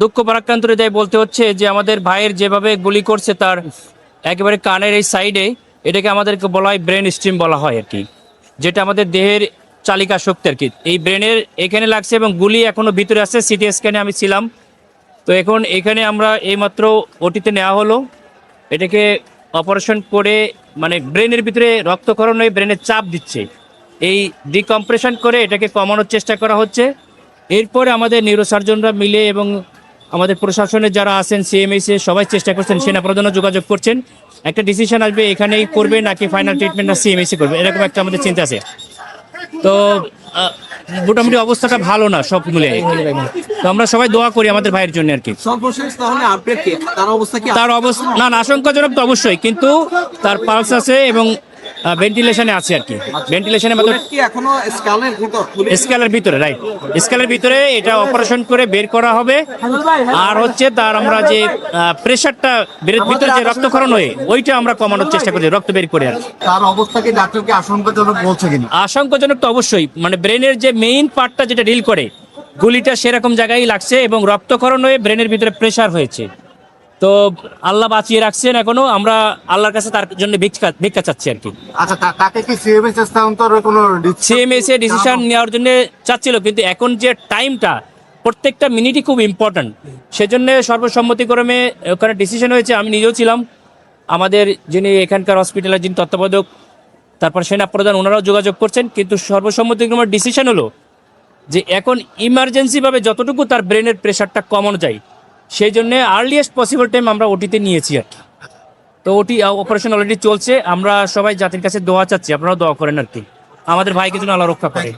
দুঃখ পরাক্রান্ত হৃদয় বলতে হচ্ছে যে আমাদের ভাইয়ের যেভাবে গুলি করছে তার একেবারে কানের এই সাইডে, এটাকে আমাদেরকে বলা হয় ব্রেন স্ট্রিম বলা হয় আর কি, যেটা আমাদের দেহের চালিকা শক্তি আর কি। এই ব্রেনের এখানে লাগছে এবং গুলি এখনও ভিতরে আছে, সিটি স্ক্যানে আমি ছিলাম। তো এখন এখানে আমরা এইমাত্র ওটিতে নেওয়া হলো। এটাকে অপারেশন করে মানে ব্রেনের ভিতরে রক্তক্ষরণ হয়ে ব্রেনের চাপ দিচ্ছে। এই ডিকম্প্রেশন করে এটাকে কমানোর চেষ্টা করা হচ্ছে। এরপরে আমাদের নিউরোসার্জনরা মিলে এবং আমাদের প্রশাসনের যারা আছেন সিএমএসএ সবাই চেষ্টা করছেন সেনা প্রধানও যোগাযোগ করছেন। একটা ডিসিশন আসবে এখানেই করবে নাকি ফাইনাল ট্রিটমেন্ট না সিএমএসি করবে? এরকম একটা আমাদের চিন্তা আছে। তো মোটামুটি অবস্থাটা ভালো না সব মিলে। তো আমরা সবাই দোয়া করি আমাদের ভাইয়ের জন্য আর কি। তার অবস্থা কি? তার অবস্থা না না আশঙ্কাজনক তো অবশ্যই কিন্তু তার পালস আছে এবং ভেন্টিলেশনে আছে আর কি। কি এখনও স্কালের ভিতর? বুলেট স্কেলের ভিতরে রাইট স্কেলের ভিতরে এটা অপারেশন করে বের করা হবে। আর হচ্ছে তার আমরা যে প্রেশারটা ভিতরে যে রক্তক্ষরণ হয়ে ওইটা আমরা কমানোর চেষ্টা করছি রক্ত বের করে আর কি। তার অবস্থাকে ডাক্তারকে আশঙ্কাজনক বলছে কিনা? আশঙ্কাজনক তো অবশ্যই মানে ব্রেনের যে মেইন পার্টটা যেটা ডিল করে গুলিটা সেরকম জায়গায় লাগছে এবং রক্তক্ষরণ হয়ে ব্রেনের ভিতরে প্রেশার হয়েছে। তো আল্লাহ বাঁচিয়ে রাখছেন এখনও। আমরা আল্লাহর কাছে তার জন্য ভিক্ষা ভিক্ষা চাচ্ছি আর কি। আচ্ছা তাকে কি সিএমএস স্থানান্তরের কোনো ডিসিশন নেওয়ার জন্য চাচ্ছিল কিন্তু এখন যে টাইমটা প্রত্যেকটা মিনিটই খুব ইম্পর্ট্যান্ট সেজন্য সর্বসম্মতিক্রমে ওখানে ডিসিশন হয়েছে আমি নিজেও ছিলাম। আমাদের যিনি এখানকার হসপিটালের যিনি তত্ত্বাবধায়ক তারপর সেনা প্রধান ওনারাও যোগাযোগ করছেন কিন্তু সর্বসম্মতিক্রমে ডিসিশন হলো যে এখন ইমার্জেন্সিভাবে যতটুকু তার ব্রেনের প্রেশারটা কমানো যায় সেই জন্য আর্লিয়েস্ট পসিবল টাইম আমরা ওটিতে নিয়েছি আর কি। তো ওটি অপারেশন অলরেডি চলছে, আমরা সবাই জাতির কাছে দোয়া চাচ্ছি, আপনারাও দোয়া করেন আর কি। আমাদের ভাইকে যেন আল্লাহ রক্ষা করে।